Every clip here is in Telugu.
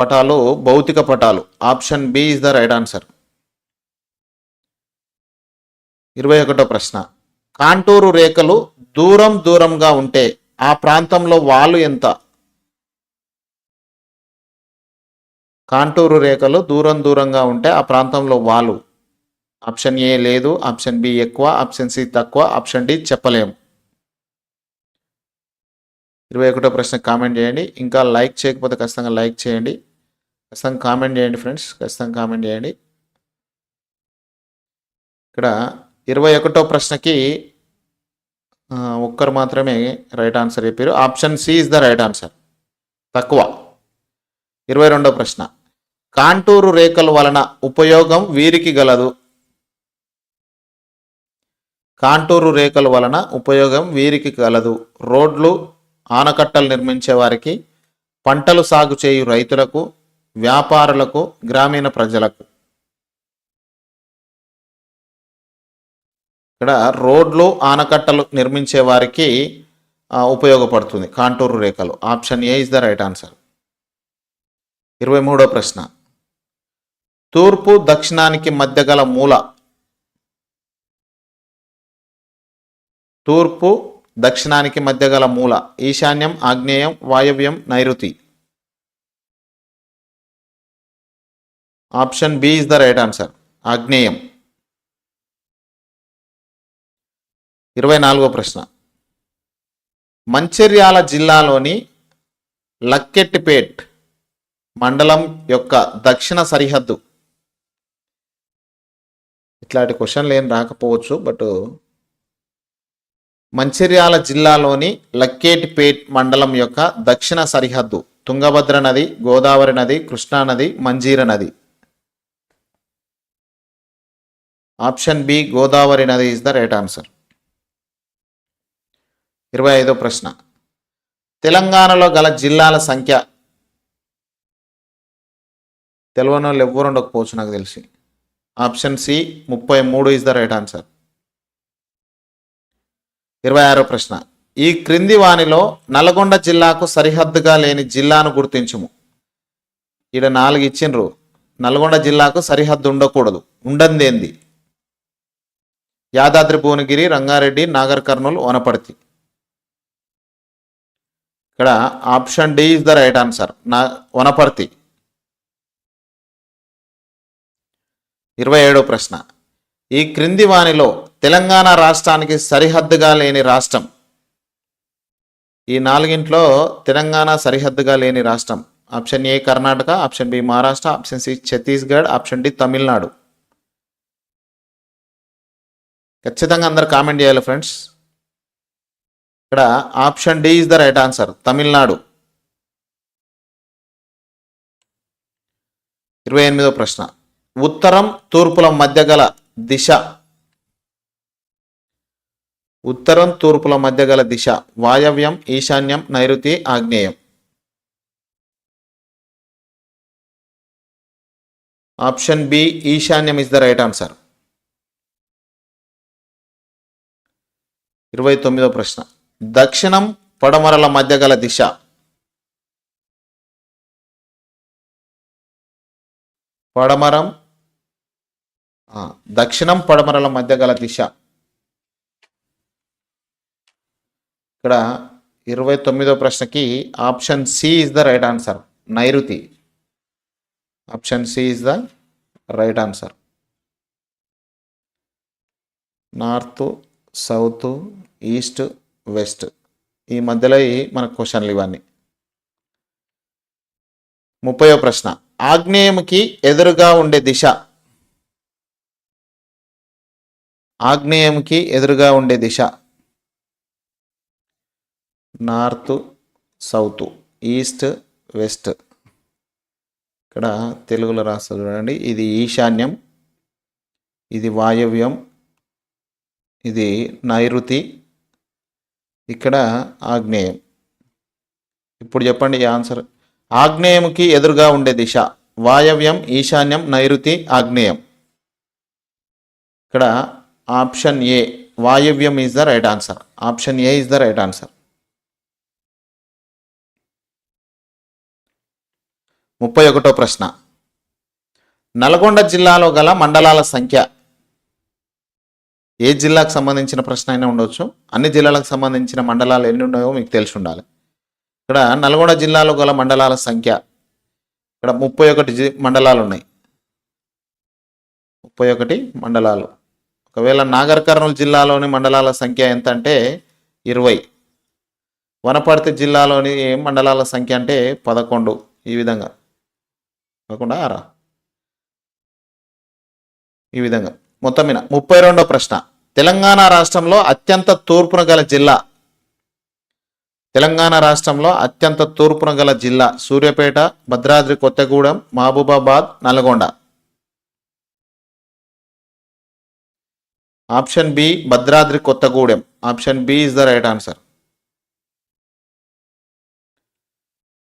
పటాలు భౌతిక పటాలు. Option B is the right answer ఇరవై ఒకటో ప్రశ్న. కాంటూరు రేఖలు దూరం దూరంగా ఉంటే ఆ ప్రాంతంలో వాలు ఎంత? కాంటూరు రేఖలు దూరం దూరంగా ఉంటే ఆ ప్రాంతంలో వాలు. ఆప్షన్ ఏ లేదు ఆప్షన్ బి ఎక్కువ ఆప్షన్ సి తక్కువ ఆప్షన్ డి చెప్పలేము. ఇరవై ఒకటో ప్రశ్న కామెంట్ చేయండి. ఇంకా లైక్ చేయకపోతే ఖచ్చితంగా లైక్ చేయండి. ఖచ్చితంగా కామెంట్ చేయండి ఫ్రెండ్స్. ఖచ్చితంగా కామెంట్ చేయండి. ఇక్కడ ఇరవై ఒకటో ప్రశ్నకి ఒక్కరు మాత్రమే రైట్ ఆన్సర్ చెప్పారు. Option C is the right answer. తక్కువ. ఇరవై రెండో ప్రశ్న. కాంటూరు రేఖల వలన ఉపయోగం వీరికి గలదు. కాంటూరు రేఖల వలన ఉపయోగం వీరికి గలదు. రోడ్లు ఆనకట్టలు నిర్మించే వారికి పంటలు సాగు చేయు రైతులకు వ్యాపారులకు గ్రామీణ ప్రజలకు. ఇక్కడ రోడ్లు ఆనకట్టలు నిర్మించే వారికి ఉపయోగపడుతుంది. కాంటూరు రేఖలు. Option A is the right answer. ఇరవై మూడో ప్రశ్న. తూర్పు దక్షిణానికి మధ్య గల మూల. తూర్పు దక్షిణానికి మధ్య గల మూల. ఈశాన్యం ఆగ్నేయం వాయవ్యం నైరుతి. Option B is the right answer. ఆగ్నేయం. ఇరవై నాలుగో ప్రశ్న. మంచిర్యాల జిల్లాలోని లక్కెట్టిపేట్ మండలం యొక్క దక్షిణ సరిహద్దు. ఇట్లాంటి క్వశ్చన్లు ఏం రాకపోవచ్చు బట్ మంచిర్యాల జిల్లాలోని లక్కేటిపేట్ మండలం యొక్క దక్షిణ సరిహద్దు. తుంగభద్ర నది గోదావరి నది కృష్ణా నది మంజీర నది. ఆప్షన్ బి గోదావరి నది ఇస్ ద రైట్ ఆన్సర్ ఇరవై ఐదో ప్రశ్న. తెలంగాణలో గల జిల్లాల సంఖ్య తెలియని వాళ్ళు ఎవ్వరు ఉండకపోవచ్చు నాకు తెలిసి. ఆప్షన్ సి ముప్పై మూడు ఇస్ ద రైట్ ఆన్సర్ ఇరవై ఆరో ప్రశ్న. ఈ క్రింది వానిలో నల్గొండ జిల్లాకు సరిహద్దుగా లేని జిల్లాను గుర్తించుము. ఈడ నాలుగు ఇచ్చిండ్రు. నల్గొండ జిల్లాకు సరిహద్దు ఉండకూడదు. ఉండందేంది యాదాద్రి భువనగిరి రంగారెడ్డి నాగర్ కర్నూలు వనపర్తి. ఇక్కడ option D is the right answer. నా వనపర్తి. ఇరవై ఏడో ప్రశ్న. ఈ క్రింది వానిలో తెలంగాణ రాష్ట్రానికి సరిహద్దుగా లేని రాష్ట్రం. ఈ నాలుగింట్లో తెలంగాణ సరిహద్దుగా లేని రాష్ట్రం. Option A Karnataka option B Maharashtra option C Chhattisgarh option D Tamil Nadu. ఖచ్చితంగా అందరు కామెంట్ చేయాలి ఫ్రెండ్స్ ఇక్కడ option D is the right answer Tamil Nadu. ఇరవై ఎనిమిదో ప్రశ్న. ఉత్తరం తూర్పుల మధ్య గల దిశ. ఉత్తరం తూర్పుల మధ్య గల దిశ. వాయవ్యం ఈశాన్యం నైరుతి ఆగ్నేయం. ఆప్షన్ బి ఈశాన్యం ఇస్ ద రైట్ ఆన్సర్ ఇరవై తొమ్మిదో ప్రశ్న. దక్షిణం పడమరల మధ్య గల దిశ. పడమరం దక్షిణం పడమరల మధ్య గల దిశ. ఇక్కడ ఇరవై తొమ్మిదో ప్రశ్నకి option C is the right answer. నైరుతి. Option C is the right answer. North south east west. ఈ మధ్యలో మన క్వశ్చన్లు ఇవన్నీ. ముప్పయో ప్రశ్న. ఆగ్నేయంకి ఎదురుగా ఉండే దిశ. ఆగ్నేయంకి ఎదురుగా ఉండే దిశ. North south east west. ఇక్కడ తెలుగులో రాస్తా చూడండి. ఇది ఈశాన్యం. ఇది వాయవ్యం. ఇది నైరుతి. ఇక్కడ ఆగ్నేయం. ఇప్పుడు చెప్పండి ఈ ఆన్సర్. ఆగ్నేయంకి ఎదురుగా ఉండే దిశ. వాయవ్యం ఈశాన్యం నైరుతి ఆగ్నేయం. ఇక్కడ option A వాయవ్యం is the right answer option A is the right answer ముప్పై ఒకటో ప్రశ్న. నల్గొండ జిల్లాలో గల మండలాల సంఖ్య ఏ జిల్లాకు సంబంధించిన ప్రశ్న అయినా ఉండొచ్చు. అన్ని జిల్లాలకు సంబంధించిన మండలాలు ఎన్ని ఉన్నాయో మీకు తెలిసి ఉండాలి. ఇక్కడ నల్గొండ జిల్లాలో గల మండలాల సంఖ్య ఇక్కడ ముప్పై ఒకటి జి మండలాలు ఉన్నాయి. ముప్పై ఒకటి మండలాలు. ఒకవేళ నాగర్ కర్నూలు జిల్లాలోని మండలాల సంఖ్య ఎంత అంటే ఇరవై. వనపర్తి జిల్లాలోని మండలాల సంఖ్య అంటే పదకొండు ఈ విధంగా. కాకుండా ఆరా? ఈ విధంగా. మొత్తం మీద ముప్పై రెండో ప్రశ్న. తెలంగాణ రాష్ట్రంలో అత్యంత తూర్పున గల జిల్లా. తెలంగాణ రాష్ట్రంలో అత్యంత తూర్పున గల జిల్లా Suryapet Bhadradri Kothagudem Mahabubabad Nalgonda. Option B Bhadradri Kothagudem. Option B is the right answer.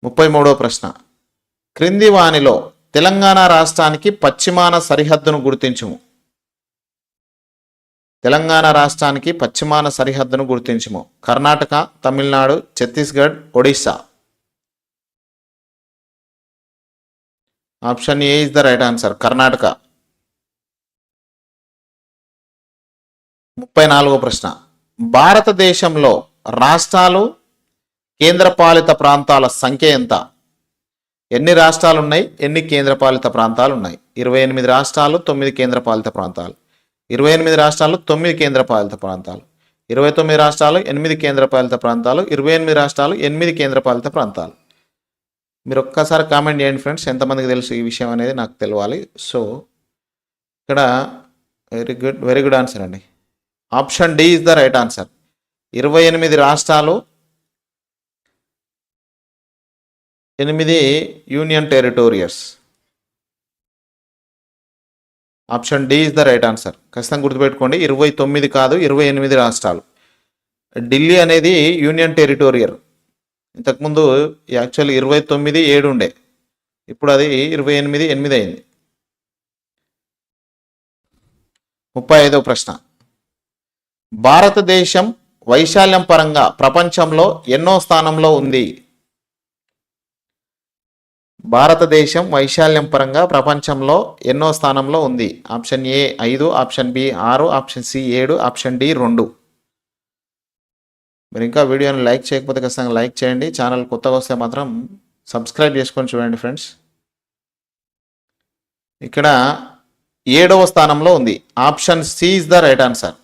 ముప్పై మూడో ప్రశ్న. క్రింది వానిలో తెలంగాణ రాష్ట్రానికి పశ్చిమాన సరిహద్దును గుర్తించుము. తెలంగాణ రాష్ట్రానికి పశ్చిమాన సరిహద్దును గుర్తించుము. Karnataka Tamil Nadu Chhattisgarh Odisha. Option A is the right answer. Karnataka. ముప్పై నాలుగో ప్రశ్న. భారతదేశంలో రాష్ట్రాలు కేంద్రపాలిత ప్రాంతాల సంఖ్య ఎంత? ఎన్ని రాష్ట్రాలు ఉన్నాయి ఎన్ని కేంద్రపాలిత ప్రాంతాలు ఉన్నాయి ఇరవై ఎనిమిది రాష్ట్రాలు తొమ్మిది కేంద్రపాలిత ప్రాంతాలు. ఇరవై ఎనిమిది రాష్ట్రాలు తొమ్మిది కేంద్రపాలిత ప్రాంతాలు. ఇరవై తొమ్మిది రాష్ట్రాలు ఎనిమిది కేంద్రపాలిత ప్రాంతాలు ఇరవై ఎనిమిది రాష్ట్రాలు ఎనిమిది కేంద్రపాలిత ప్రాంతాలు. మీరు ఒక్కసారి కామెంట్ చేయండి ఫ్రెండ్స్ ఎంతమందికి తెలుసు ఈ విషయం అనేది నాకు తెలియాలి సో ఇక్కడ very good very good answer అండి. Option D is the right answer. ఇరవై ఎనిమిది రాష్ట్రాలు ఎనిమిది union territories option D is the right answer. ఖచ్చితంగా గుర్తుపెట్టుకోండి ఇరవై తొమ్మిది కాదు ఇరవై ఎనిమిది రాష్ట్రాలు. ఢిల్లీ అనేది యూనియన్ టెరిటోరియల్. ఇంతకుముందు యాక్చువల్ ఇరవై తొమ్మిది ఏడు ఉండే. ఇప్పుడు అది ఇరవై ఎనిమిది ఎనిమిది అయింది. ముప్పై ఐదో ప్రశ్న. భారతదేశం వైశాల్యం పరంగా ప్రపంచంలో ఎన్నో స్థానంలో ఉంది? భారతదేశం వైశాల్యం పరంగా ప్రపంచంలో ఎన్నో స్థానంలో ఉంది. ఆప్షన్ ఏ ఐదు ఆప్షన్ బి ఆరు ఆప్షన్ సి ఏడు ఆప్షన్ డి రెండు. మీరు ఇంకా వీడియోని లైక్ చేయకపోతే ఖచ్చితంగా లైక్ చేయండి. ఛానల్ కొత్తగా వస్తే మాత్రం సబ్స్క్రైబ్ చేసుకొని చూడండి ఫ్రెండ్స్. ఇక్కడ ఏడవ స్థానంలో ఉంది. Option C is the right answer.